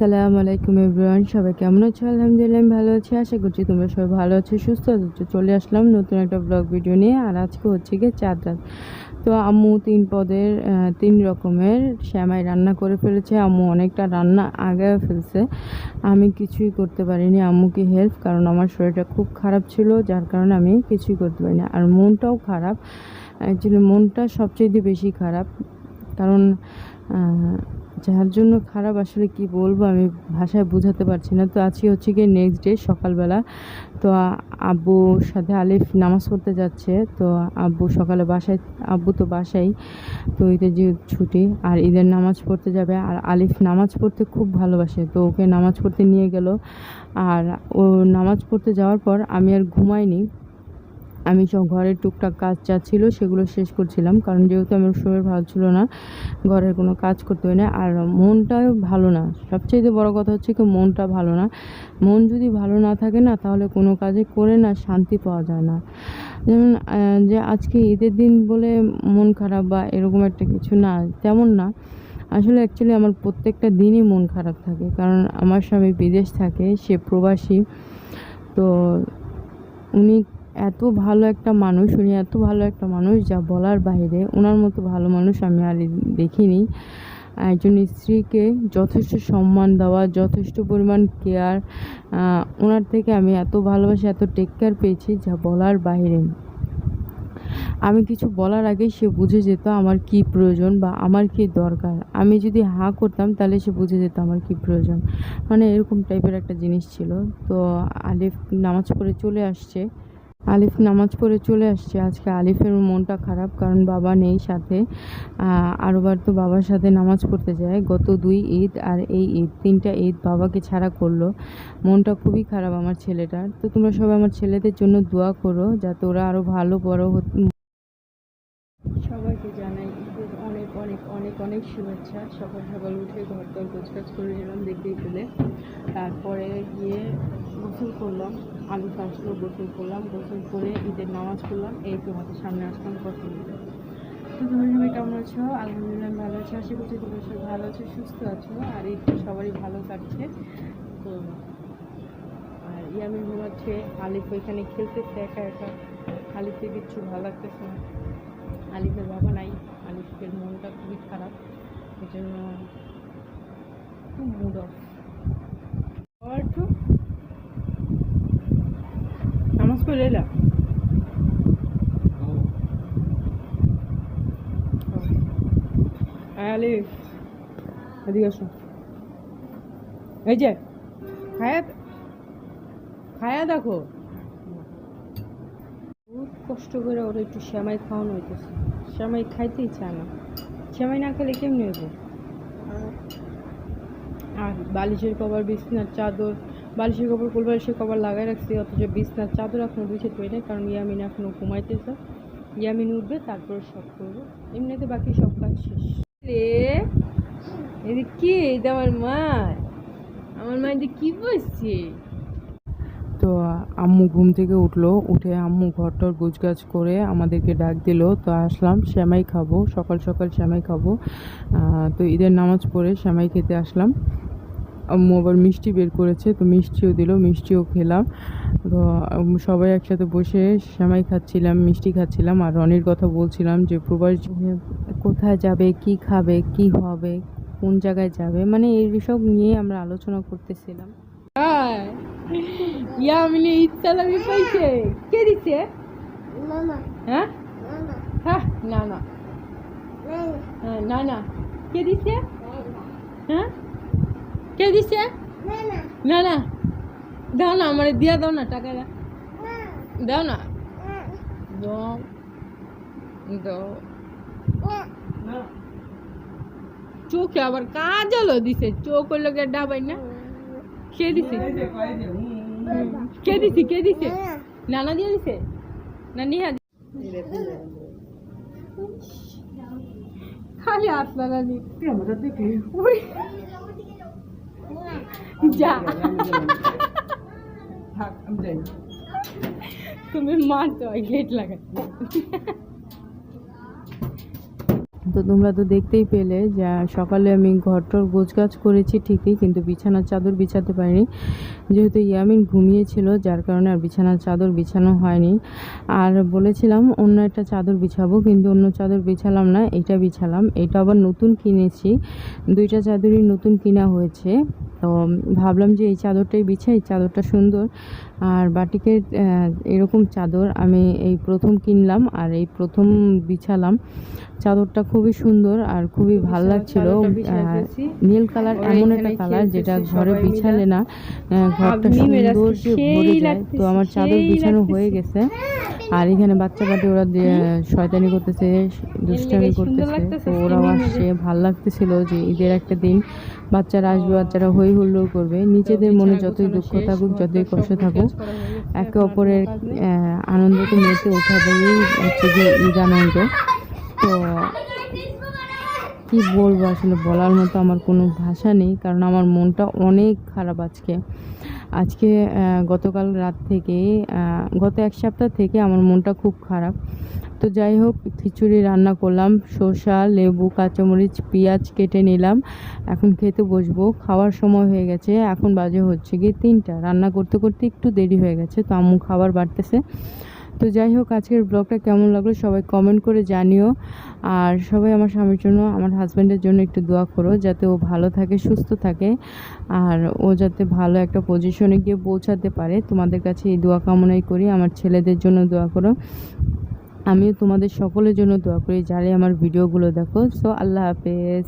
আসসালামু আলাইকুম এভরিওয়ান, সবাই কেমন আছো? আলহামদুলিল্লাহ আমি ভালো আছি, আশা করছি তোমরা সবাই ভালো আছো, সুস্থ আছো। চলে আসলাম নতুন একটা ব্লগ ভিডিও নিয়ে, আর আজকে হচ্ছে গিয়ে চাঁদ রাত। তো আম্মু তিন পদের তিন রকমের শ্যামাই রান্না করে ফেলেছে। আম্মু অনেকটা রান্না আগে ফেলছে। আমি কিছুই করতে পারিনি আম্মুকে হেল্প কারণ আমার শরীরটা খুব খারাপ ছিল, যার কারণে আমি কিছুই করতে পারিনি। আর মনটাও খারাপ। অ্যাকচুয়ালি মনটা সবচেয়ে বেশি খারাপ। কারণ যার জন্য খারাপ আসলে কি বলব আমি ভাষায় বোঝাতে পারছি না। তো আজকে হচ্ছে গিয়ে নেক্সট ডে সকালবেলা, তো আব্বুর সাথে আলিফ নামাজ পড়তে যাচ্ছে, তো আব্বু সকালে বাসায়, আব্বু তো বাসাই তো ঈদের যে ছুটি আর ঈদের নামাজ পড়তে যাবে আর আলিফ নামাজ পড়তে খুব ভালোবাসে, তো ওকে নামাজ পড়তে নিয়ে গেল। আর ও নামাজ পড়তে যাওয়ার পর আমি আর ঘুমাইনি আমি সব ঘরের টুকটাক কাজ যা ছিল সেগুলো শেষ করছিলাম, কারণ যেহেতু আমার শরীর ভালো ছিল না, ঘরের কোনো কাজ করতে হয় না। আর মনটাও ভালো না। সবচেয়ে বড় কথা হচ্ছে কি, মনটা ভালো না। মন যদি ভালো না থাকে না, তাহলে কোনো কাজে করে না, শান্তি পাওয়া যায় না। যেমন যে আজকে ঈদের দিন বলে মন খারাপ বা এরকম একটা কিছু না, তেমন না। আসলে অ্যাকচুয়ালি আমার প্রত্যেকটা দিনই মন খারাপ থাকে। কারণ আমার স্বামী বিদেশ থাকে, সে প্রবাসী। তো উনি এত ভালো একটা মানুষ, উনি এত ভালো একটা মানুষ যা বলার বাইরে। ওনার মতো ভালো মানুষ আমি আর দেখিনি। একজন স্ত্রীকে যথেষ্ট সম্মান দেওয়া, যথেষ্ট পরিমাণ কেয়ার ওনার থেকে আমি এত ভালোবাসা, এত টেক কেয়ার পেয়েছি যা বলার বাইরে। আমি কিছু বলার আগেই সে বুঝে যেত আমার কি প্রয়োজন বা আমার কি দরকার। আমি যদি হাঁ করতাম তাহলে সে বুঝে যেত আমার কি প্রয়োজন। মানে এরকম টাইপের একটা জিনিস ছিল। তো আলিফ নামাজ পড়ে চলে আসছে। আলিফ নামাজ পড়ে চলে আসছে। আজকে আলিফের মনটা খারাপ, কারণ বাবা নেই সাথে। আরবার তো বাবার সাথে নামাজ পড়তে যায়। গত দুই ঈদ আর এই ঈদ, তিনটা ঈদ বাবাকে ছাড়া করল। মনটা খুবই খারাপ আমার ছেলেটার। তো তোমরা সবাই আমার ছেলেদের জন্য দোয়া করো, যাতে ওরা আরও ভালো, বড় হতে সবাইকে জানাই ঈদের অনেক অনেক অনেক অনেক শুভেচ্ছা। সকাল সকাল উঠে ঘর দর গোছগাছ করে নিলাম দেখতেই পেলে। তারপরে গিয়ে গোসল করলাম, আলু আসলো গোসল করলাম, গোসল করে ঈদের নামাজ পড়লাম, এই তোমাদের সামনে আসলাম কথা বলতে। তো তোমরা সবাই কেমন আছো? আলহামদুলিল্লাহ ভালো আছি। আশা করছি তোমরা সবাই ভালো আছো, সুস্থ আছো, আর ঈদটা সবারই ভালো কাটছে। তো আর ইয়ামিন ঘুমাচ্ছে, আলিফ ওইখানে খেলতেছে একা একা। আলিফকে কিচ্ছু ভালো লাগতেছে না। আলিফের বাবা নাই, আলিফের মনটা খুবই খারাপ এই জন্য একটু মুড অফ নামাজ পড়ে এলাম। এই যে খায়া খায়া দেখো। কষ্ট করে ওরা একটু শ্যামাই খাওয়ানো হইতেছে। শ্যামাই খাইতেই চায় না। শ্যামাই না খেলে কেমনি হইব? আর বালিশের কভার, বিছনার চাদর, বালিশের কভার কোল বালিশের কভার লাগাই রাখছি, অথচ বিছনার চাদর এখনও বিছিয়ে পাই না কারণ ইয়ামিন এখনও ঘুমাইতেছে। ইয়ামিন উঠবে, তারপর সব করব। এমনিতে বাকি সব কাজ শেষ। এদিকে কি? আমার মা আমার মা এদিকে কি বসছে তো আম্মু ঘুম থেকে উঠল, উঠে আম্মু ঘর ঘরটর গুছগাছ করে আমাদেরকে ডাক দিল, তো আসলাম শ্যামাই খাব, সকাল সকাল শ্যামাই খাব। তো ঈদের নামাজ পড়ে শ্যামাই খেতে আসলাম। আম্মু আবার মিষ্টি বের করেছে, তো মিষ্টিও দিল, মিষ্টিও খেলাম। তো সবাই একসাথে বসে শ্যামাই খাচ্ছিলাম, মিষ্টি খাচ্ছিলাম আর রনির কথা বলছিলাম যে, প্রবাস কোথায় যাবে, কি খাবে, কি হবে, কোন জায়গায় যাবে? মানে এইসব নিয়ে আমরা আলোচনা করতেছিলাম। ইয়ামিনে ইচ্ছালামি পাইছে। কে দিছে? হ্যাঁ? হ্যাঁ না না হ্যাঁ, না না কে দিছে? হ্যাঁ? কে দিছে? না না দাও না আমার দিয়া দাও না টাকাটা। nana, দাও না। দাও। দাও। চোখে আবার কাজলও দিছে। চোখ কে ডাবাই না? কে দিছে? কে দিছে? কে দিছে? নানা দিয়ে দিছে? না নিহা খালি আপনারা নি উই। যা। তুমি মারতে হয় গেট লাগাতে তো তোমরা তো দেখতেই পেলে যে সকালে আমি ঘরটর গোছগাছ করেছি ঠিকই, কিন্তু বিছানার চাদর বিছাতে পারিনি। যেহেতু ইয়ামিন ঘুমিয়েছিল, যার কারণে আর বিছানার চাদর বিছানো হয়নি। আর বলেছিলাম, অন্য একটা চাদর বিছাবো, কিন্তু অন্য চাদর বিছালাম না, এটা বিছালাম। এটা আবার নতুন কিনেছি। দুইটা চাদরই নতুন কিনা হয়েছে। তো ভাবলাম যে এই চাদরটাই বিছাই চাদরটা সুন্দর। আর বাটিকের এরকম চাদর আমি এই প্রথম কিনলাম আর এই প্রথম বিছালাম। চাদরটা খুবই সুন্দর আর খুবই ভালো লাগছিল। নীল কালার এমন একটা কালার যেটা ঘরে বিছালে না ঘরটা সুন্দর ভরে যায়। তো আমার চাদর বিছানো হয়ে গেছে। আর এখানে বাচ্চা পাটি ওরা শয়তানি করতেছে দুষ্টামি করতেছে। তো ওরাও আসছে ভালো লাগতেছিল যে ঈদের একটা দিন বাচ্চারা আসবে বাচ্চারা হই হুল্লোড় করবে। নিজেদের মনে যতই দুঃখ থাকুক, যতই কষ্ট থাকুক, একে অপরের আনন্দকে মেতে ওঠাবেই হচ্ছে যে ঈদ আনন্দ। তো কি বলব, আসলে বলার মতো আমার কোনো ভাষা নেই, কারণ আমার মনটা অনেক খারাপ আজকে। আজকে গতকাল রাত থেকে গত এক সপ্তাহ থেকে আমার মনটা খুব খারাপ। তো যাই হোক, খিচুড়ি রান্না করলাম, শসা, লেবু, কাঁচামরিচ, পেঁয়াজ কেটে নিলাম। এখন খেতে বসবো। খাওয়ার সময় হয়ে গেছে। এখন বাজে হচ্ছে গিয়ে তিনটা। রান্না করতে করতে একটু দেরি হয়ে গেছে, তো আম্মু খাবার বাড়তেছে। তো যাই হোক, আজকের ব্লগটা কেমন লাগল সবাই কমেন্ট করে জানিও। আর সবাই আমার স্বামীর জন্য, আমার হাজব্যান্ডের জন্য একটু দোয়া করো যাতে ও ভালো থাকে, সুস্থ থাকে। আর ও যাতে ভালো একটা পজিশনে গিয়ে পৌঁছাতে পারে। তোমাদের কাছে এই দোয়া কামনাই করি, আমার ছেলেদের জন্য দোয়া করো। আমিও তোমাদের সকলের জন্য দোয়া করি, যারাই আমার ভিডিওগুলো দেখো। সো আল্লাহ হাফেজ।